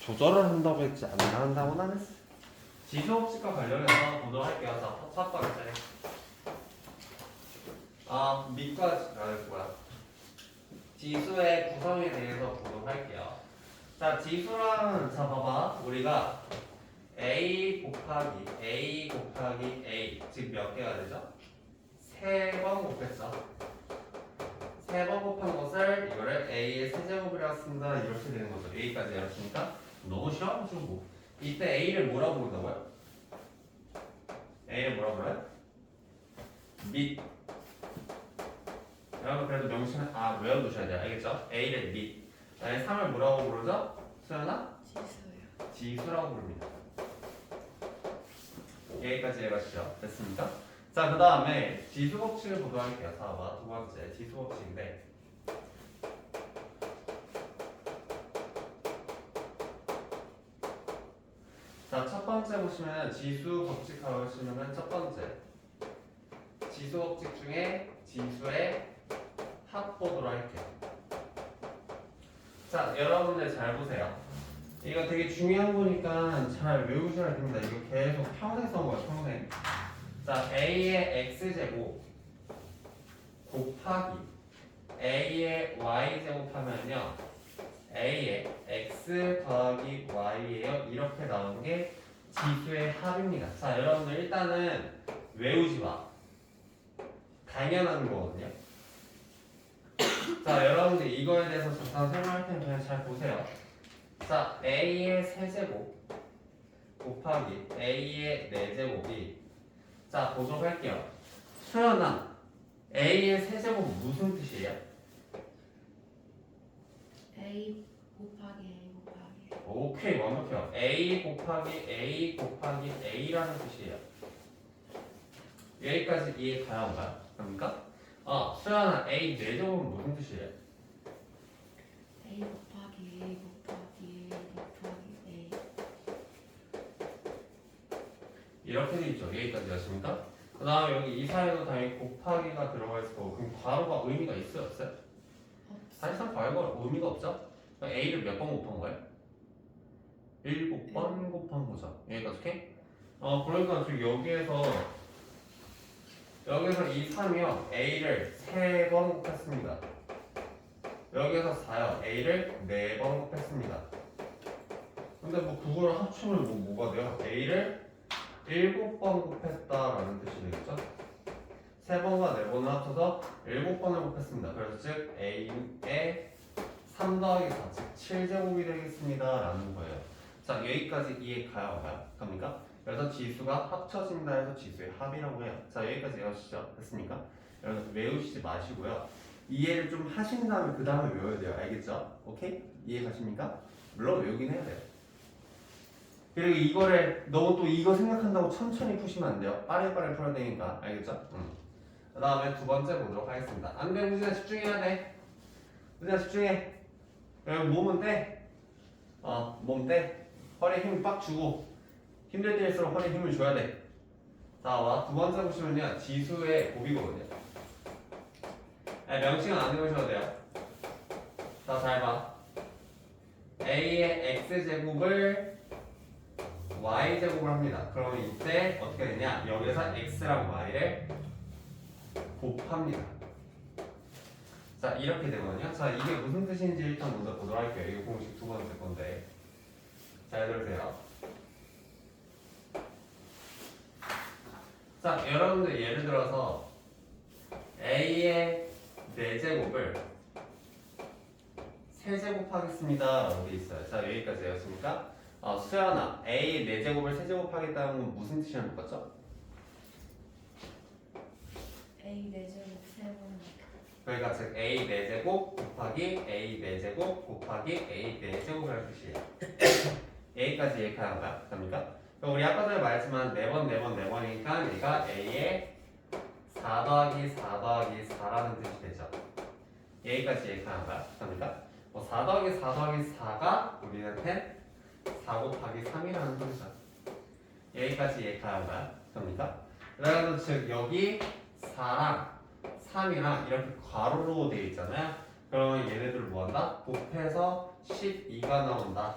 조절을 한다고 했지 안 한다고는 안 했어. 지수법칙과 관련해서 보도록 할게요. 자, 첫 번째. 아, 밑과 아, 뭐야? 지수의 구성에 대해서 보도록 할게요. 자, 지수랑 자 봐봐. 우리가 a 곱하기 a 곱하기 a 즉 몇 개가 되죠? 세 번 곱했어. 세번 곱한 것을 이거를 a의 세제곱이라고 쓴다 이렇게 되는 거죠. a까지 열었으니까 너무 쉬워 좀 뭐. 이때 a를 뭐라고 부른다고요? a를 뭐라고 불러요? 밑. 여러분 그래도 명칭은 아 외워두셔야 돼요. 알겠죠? a를 밑. 그다음에 3을 뭐라고 부르죠? 수연아? 지수요. 지수라고 부릅니다. 여기까지 해가시죠. 됐습니까? 자, 그 다음에 지수 법칙을 보도록 할게요. 자, 봐. 두 번째 지수 법칙인데. 자, 첫 번째 보시면 지수 법칙하고 보시면 첫 번째 지수 법칙 중에 지수의 합 보도록 할게요. 자, 여러분들 잘 보세요. 이거 되게 중요한 거니까 잘 외우셔야 됩니다. 이거 계속 평생 써먹어요, 평생. 자, a의 x제곱 곱하기 a의 y제곱 하면요. A의 x 더하기 y예요. 이렇게 나오는 게 지수의 합입니다. 자, 여러분들 일단은 외우지 마. 당연한 거거든요. 자, 여러분들 이거에 대해서 잠깐 설명할 테니 그냥 잘 보세요. 자, a의 세제곱 곱하기 a의 네제곱이 자, 보도록 할게요. 수연아, a의 세제곱 무슨 뜻이에요? A 곱하기 A 곱하기 오케이, 완벽해요. a 곱하기 a 곱하기 a라는 뜻이에요. 여기까지 이해 가능한가요? 그러니까? 어, 수연아, a 네제곱은 무슨 뜻이에요? A 곱하기 A 곱하기 A 곱하기 A 이렇게 돼 있죠. 여기까지 하십니까? 그 다음에 여기 이 사이에도 당연히 곱하기가 들어가 있을 거고 그럼 괄호가 의미가 있어요? 없어요? 사실상 괄호가 의미가 없죠? A를 몇 번 곱한 거예요? 7번 곱한 거죠. 여기까지 오케이? 어 그러니까 지금 여기에서 여기서 이 3이요 A를 3번 곱했습니다. 여기에서 4요 A를 4번 곱했습니다. 근데 뭐 그걸 합치면 뭐 뭐가 돼요? A를 7번 곱했다라는 뜻이 되겠죠? 3번과 4번을 합쳐서 7번을 곱했습니다. 그래서 즉 A의 3 더하기 4, 즉 7제곱이 되겠습니다. 라는 거예요. 자, 여기까지 이해 가요? 갑니까? 그래서 지수가 합쳐진다 해서 지수의 합이라고 해요. 자, 여기까지 이해하시죠? 됐습니까? 여러분 외우시지 마시고요. 이해를 좀 하신 다음에 그 다음에 외워야 돼요. 알겠죠? 오케이? 이해 가십니까? 물론 외우긴 해야 돼요. 그리고 이거를 너무 또 이거 생각한다고 천천히 푸시면 안 돼요. 빠르게 풀어야 되니까. 알겠죠? 음. 그 다음에 두 번째 보도록 하겠습니다. 안 돼, 우진아 집중해야 돼. 우진아 집중해. 여기 몸은 떼. 어, 몸 떼. 허리에 힘빡 주고. 힘들 때일수록 허리에 힘을 줘야 돼. 자, 와. 두 번째 보시면요. 지수의 곱이거든요. 아니, 명칭은 안 외우셔도 돼요. 자, 잘 봐. A의 X제곱을 Y제곱을 합니다. 그러면 이때 어떻게 되냐? 여기서 X랑 Y를 곱합니다. 자 이렇게 되거든요. 자 이게 무슨 뜻인지 일단 먼저 보도록 할게요. 이거 공식 두 번째 건데 잘 들으세요. 자 여러분들 예를 들어서 a의 4제곱을 세제곱하겠습니다 라고 돼 있어요. 자 여기까지 되었습니까? 어, 수연아 a 4제곱을 세제곱하겠다는 건 무슨 뜻이라는 거죠? A 네제곱 세번 그러니까 즉 a 4제곱 곱하기 a 4제곱 곱하기 a 4제곱이라는 뜻이에요. 여기까지 이해가는 거야? 됩니까? 그럼 우리 아까 전에 말했지만 4번, 4번, 4번이니까 얘가 a의 4 더하기 4 더하기 4라는 뜻이 되죠. 여기까지 이해가는 거야? 됩니까? 뭐4 더하기 4 더하기 4가 우리한테 4 곱하기 3이라는 소리죠. 여기까지 이해가는 거야? 됩니까? 그래서 즉 여기 4랑 3이랑 이렇게 괄호로 되어 있잖아요. 그러면 얘네들을 뭐한다? 곱해서 12가 나온다.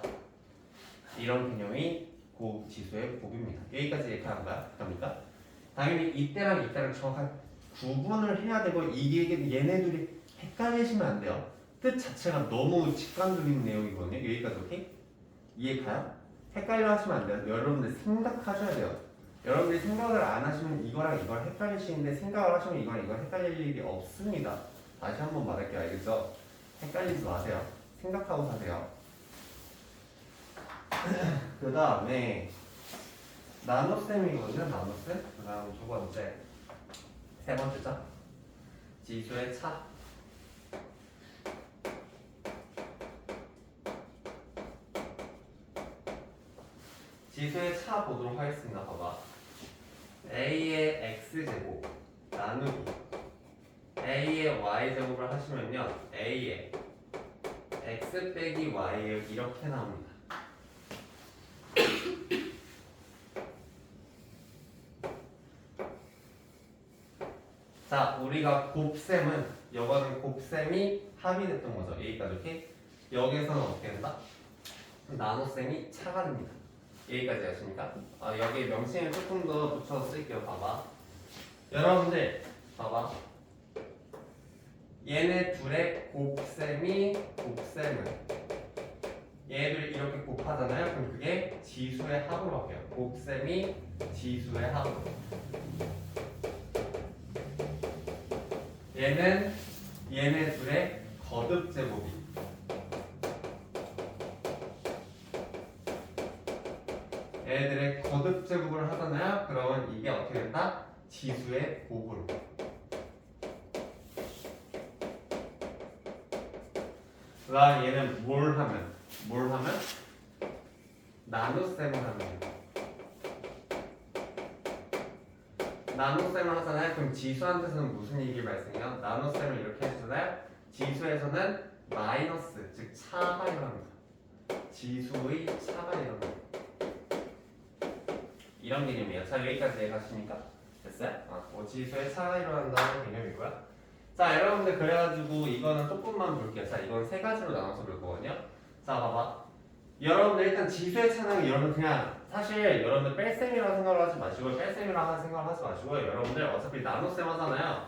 이런 개념이 고지수의 곱입니다. 여기까지 거야. 그러니까 당연히 이때랑 이때랑 정확한 구분을 해야 되고 이게 얘네들이 헷갈리시면 안 돼요. 뜻 자체가 너무 직관적인 내용이거든요. 여기까지 오케이? 이해 가요? 헷갈려 하시면 안 돼요. 여러분들 생각하셔야 돼요. 여러분들이 생각을 안 하시면 이거랑 이걸 헷갈리시는데 생각을 하시면 이거랑 이걸 헷갈릴 일이 없습니다. 다시 한 번 말할게요. 알겠죠? 헷갈리지 마세요. 생각하고 사세요. 그 다음에 나눗셈이거든요. 나눗셈. 그 다음 두 번째. 세 번째죠. 지수의 차. 지수의 차 보도록 하겠습니다. 봐봐. A의 x제곱 나누기 a의 y제곱을 하시면요. a의 x 빼기 y에 이렇게 나옵니다. 자, 우리가 곱셈은 여거는 곱셈이 합의됐던 거죠. 여기까지 오케이? 여기에서는 어떻게 된다? 나눗셈이 차가 됩니다. 여기까지 아십니까? 아, 여기 명칭을 조금 더 붙여서 쓸게요. 봐봐. 여러분들, 봐봐. 얘네 둘의 곱셈이 곱셈은 얘들 이렇게 곱하잖아요. 그럼 그게 지수의 합으로 바뀌어요. 곱셈이 지수의 합. 얘는 둘의 거듭 제곱이. 얘들의 거듭 제곱을 하잖아요. 그러면 이게 어떻게 된다? 지수의 곱으로. 그다음 얘는 뭘 하면 뭘 하면 나눗셈을 하면 돼요. 나눗셈을 하잖아요. 그럼 지수한테서는 무슨 일이 발생해요? 나눗셈을 이렇게 해주잖아요. 지수에서는 마이너스 즉 차가 일어납니다. 지수의 차가 일어납니다. 이런 개념이에요. 자 여기까지 이해가십니까? 됐어요? 아, 뭐 지수의 차가 일어난다는 개념이고요. 자 여러분들 그래가지고 이거는 조금만 볼게요. 자 이건 세 가지로 나눠서 볼 거거든요. 자 봐봐. 여러분들 일단 지수의 차는 여러분 그냥 사실 여러분들 뺄셈이라고 생각을 하지 마시고 뺄셈이라고 생각을 하지 마시고 여러분들 어차피 나눗셈 하잖아요.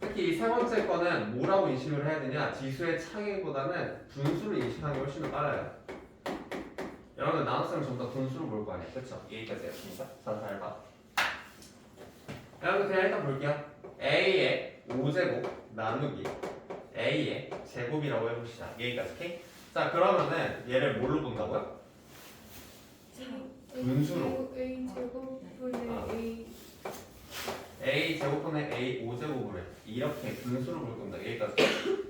특히 이 세 번째 거는 뭐라고 인식을 해야 되냐? 지수의 차이보다는 분수를 인식하는 게 훨씬 더 빨라요. 여러분 나눗셈 전부 다 분수로 볼 거 아니에요, 그렇죠? 여기까지 했습니다. 자, 잘 봐. 여러분 그냥 일단 볼게요. a의 5제곱 나누기 a의 제곱이라고 해봅시다. 여기까지, 오케이? 자, 그러면은 얘를 뭘로 본다고요? 분수로. A 제곱분의 아. A a 제곱분의 a 5제곱을 이렇게 분수로 볼 겁니다. 여기까지.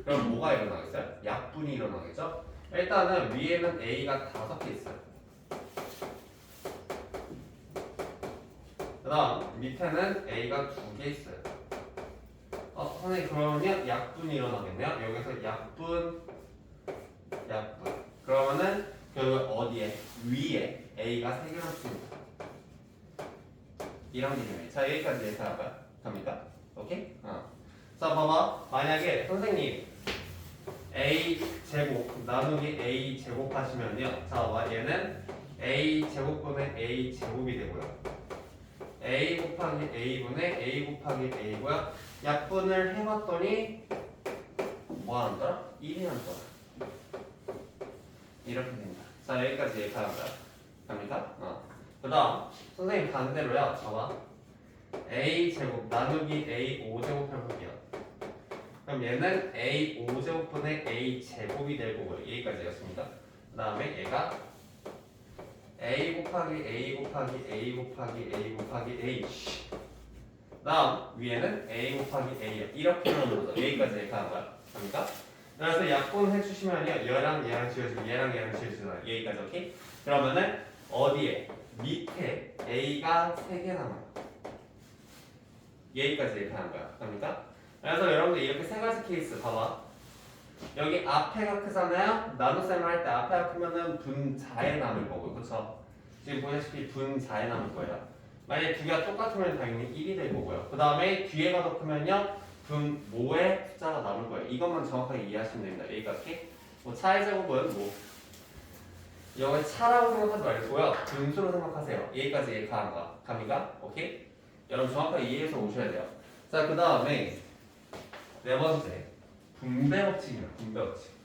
그럼 뭐가 일어나겠어요? 약분이 일어나겠죠? 일단은 위에는 a가 다섯 개 있어요. 그 다음 밑에는 a가 두 개 있어요. 어, 선생님 그러면요 약분이 일어나겠네요. 여기서 약분, 약분. 그러면은 그 어디에 위에 a가 세 개나 있습니다. 이런 개념이에요. 자 여기까지 예상할까요? 갑니까? 오케이? 어. 자 봐봐. 만약에 선생님 a 제곱 나누기 a 제곱 하시면요. 자 와, 얘는 a 제곱분의 a 제곱이 되고요. a 곱하기 a분의 a 곱하기 a고요. 약분을 해봤더니 뭐 한다? 1이 한다. 이렇게 됩니다. 자 여기까지 예상합니다. 갑니까? 어. 그 다음 선생님 반대로요. 봐봐. a 제곱 나누기 a 5제곱 해볼게요. 그럼 얘는 a 5제곱분의 a 제곱이 될 거고요. 여기까지였습니다. 그 다음에 얘가 a 곱하기 a 곱하기 a 곱하기 a 곱하기 a 다음 위에는 a 곱하기 a 이렇게 나오는 거죠. 여기까지 얘기하는 거야. 갑니까? 그래서 약분 해주시면요. 얘랑 얘랑 지워지고 얘랑 얘랑 지워지잖아요. 여기까지 오케이? 그러면은 어디에? 밑에 a가 3개 남아요. 여기까지 얘기하는 거야. 갑니까? 그래서 여러분들 이렇게 세 가지 케이스 봐봐. 여기 앞에가 크잖아요. 나눗셈을 할 때 앞에가 크면은 분자에 남을 거고, 그렇죠? 지금 보시다시피 분자에 남을 거예요. 만약에 두 개가 똑같으면 당연히 1이 될 거고요. 그 다음에 뒤에가 더 크면요, 분 모의 숫자가 남을 거예요. 이것만 정확하게 이해하시면 됩니다. 여기까지. 뭐 차의 제곱은 뭐 이걸 차라고 생각하지 말고요. 분수로 생각하세요. 여기까지 예가한 거. 갑니까? 오케이? 여러분 정확하게 이해해서 오셔야 돼요. 자, 그 다음에 네 번째. 분배 법칙입니다. 분배 법칙.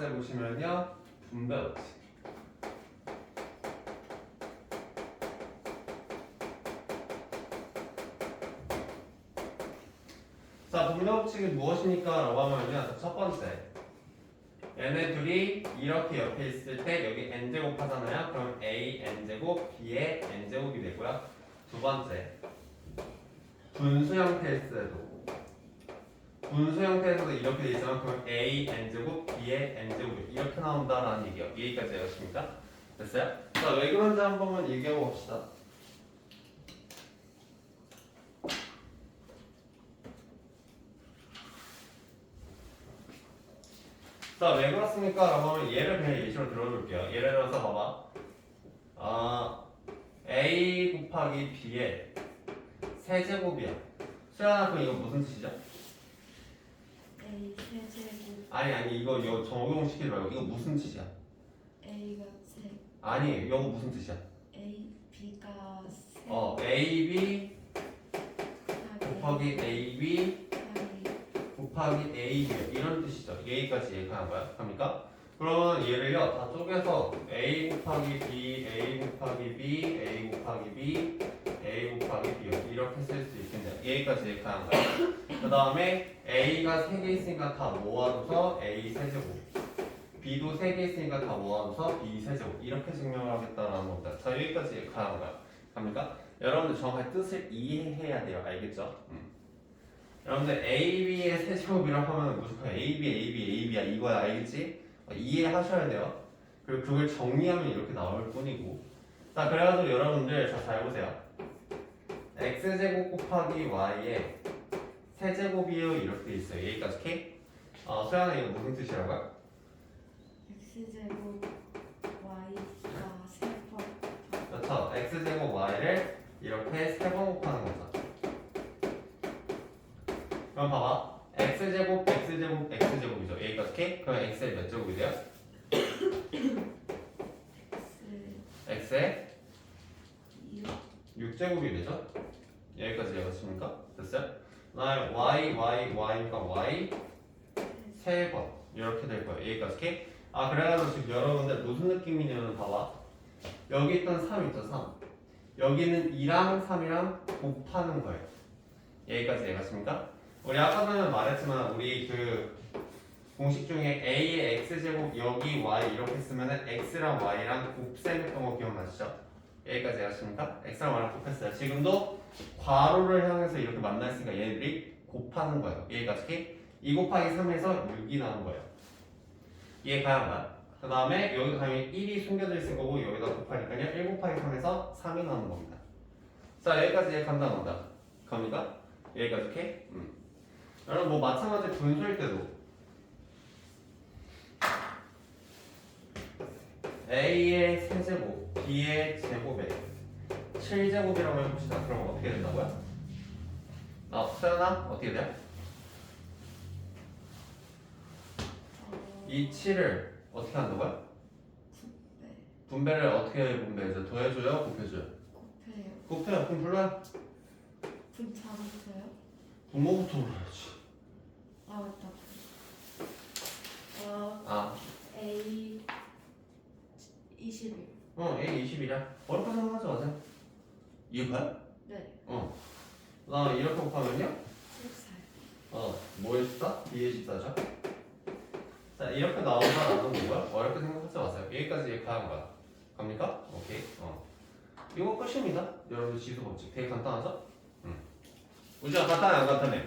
번째 보시면요. 분배 법칙. 자, 분배 법칙이 무엇입니까? 라고 하면요. 자, 첫 번째. 얘네 둘이 이렇게 옆에 있을 때 여기 n제곱 하잖아요. 그럼 a n제곱 b의 n제곱이 되고요. 두 번째. 분수 형태일 때도 분수 형태에서도 이렇게 돼 있지만 그럼 a n제곱 b의 n제곱이 이렇게 나온다라는 얘기예요. 여기까지 되었습니까? 됐어요? 자, 왜 그런지 한 번만 얘기해 봅시다. 자, 왜 그렇습니까? 라고 하면 예를 그냥 예시로 들어볼게요. 예를 들어서 봐봐. 아, a 곱하기 b의 세제곱이야. 수연아, 그럼 이거 무슨 뜻이죠? A 세제곱 아니, 아니, 이거, 이거 적용시키지 말고, 이거 무슨 뜻이야? A가 세 아니, 이거 무슨 뜻이야? A B가 세 어, a, b 곱하기 a, b 곱하기 a, b 이런 뜻이죠. 여기까지 얘기하는 거야. 갑니까? 그러면 얘를요, 다 쪼개서 a 곱하기 b, a 곱하기 b, a 곱하기 b, a 곱하기 b 이렇게 쓸 수 있겠네요. 여기까지 얘기하는 거야. 그 다음에 a가 3개 있으니까 다 모아줘서 a 세제곱. b도 3개 있으니까 다 모아줘서 b 세제곱. 이렇게 증명을 하겠다라는 겁니다. 자, 여기까지 얘기하는 거야. 갑니까? 여러분들 정확하게 뜻을 이해해야 돼요. 알겠죠? 음. 여러분들 A, B의 세제곱이라고 하면 무조건 A, B, A, B, A, B야 이거야 알겠지? 어, 이해하셔야 돼요. 그리고 그걸 정리하면 이렇게 나올 뿐이고. 자 그래가지고 여러분들 자 잘 보세요. X 제곱 곱하기 y의 세제곱이요 이렇게 돼 있어요. 여기까지 오케이? 어 소연아 이거 무슨 뜻이라고요? X제곱 Y가 세번 그렇죠. x 제곱 y를 이렇게 세 번 곱하는 거죠. 그럼 봐봐. x 제곱 x 제곱 x 제곱이죠. 여기까지 오케이? 그럼 x의 몇 제곱이 돼요? X x의 이 6제곱이 되죠? 여기까지 되었습니까? 됐어요? 그다음에 y, y, y니까 y 세 번 이렇게 될 거예요. 여기까지 오케이? 아 그래가지고 지금 여러분들 무슨 느낌이냐면 봐봐 여기 있던 3 있죠 3 여기는 2랑 3이랑 곱하는 거예요. 여기까지 되겠습니까? 우리 아까 전에 말했지만 우리 그 공식 중에 a의 x제곱 여기 y 이렇게 쓰면은 x랑 y랑 곱셈했던 거 기억나시죠? 여기까지 되었습니까? x랑 y랑 곱했어요. 지금도 괄호를 향해서 이렇게 만났으니까 얘네들이 곱하는 거예요. 여기까지 오케이? 2 곱하기 3에서 6이 나온 거예요. 이해 가능하다. 그 다음에 여기 가면 1이 숨겨져 있을 거고 여기다 곱하니까요 1 곱하기 3에서 3이 나오는 겁니다. 자 여기까지 이해 간단하다. 갑니까? 여기까지 오케이? 음. 여러분 뭐 마찬가지 분수일 때도 A의 세제곱, B의 제곱에 7제곱이라고 해봅시다. 그럼 어떻게 된다고요? 아, 수연아 어떻게 돼요? 어, 이 7을 어떻게 한다고요? 네 분배를 어떻게 분배해줘? 더해줘요? 곱해줘요? 곱해요 곱해요. 그럼 불러요. 분자부터요? 부모부터 불러야지. 아 맞다 어 아, A 21 어, A 20이야. 어렵게 생각하지 마세요. 이해가요? 네 어. 그 다음에 이렇게 곱하면요? 14 어, 뭐의 14? B의 14죠? 자, 이렇게 나온다라는 거고요. 어렵게 생각하지 마세요. 여기까지 이해하는 거야. 갑니까? 오케이. 어. 이거 끝입니다. 여러분 지수 법칙 되게 간단하죠? 응. 우지야 간단해 안 간단해?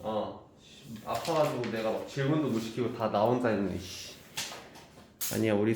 어. 씨, 아파가지고 내가 막 질문도 못 시키고 다 나 혼자 했네. 씨. 아니야 우리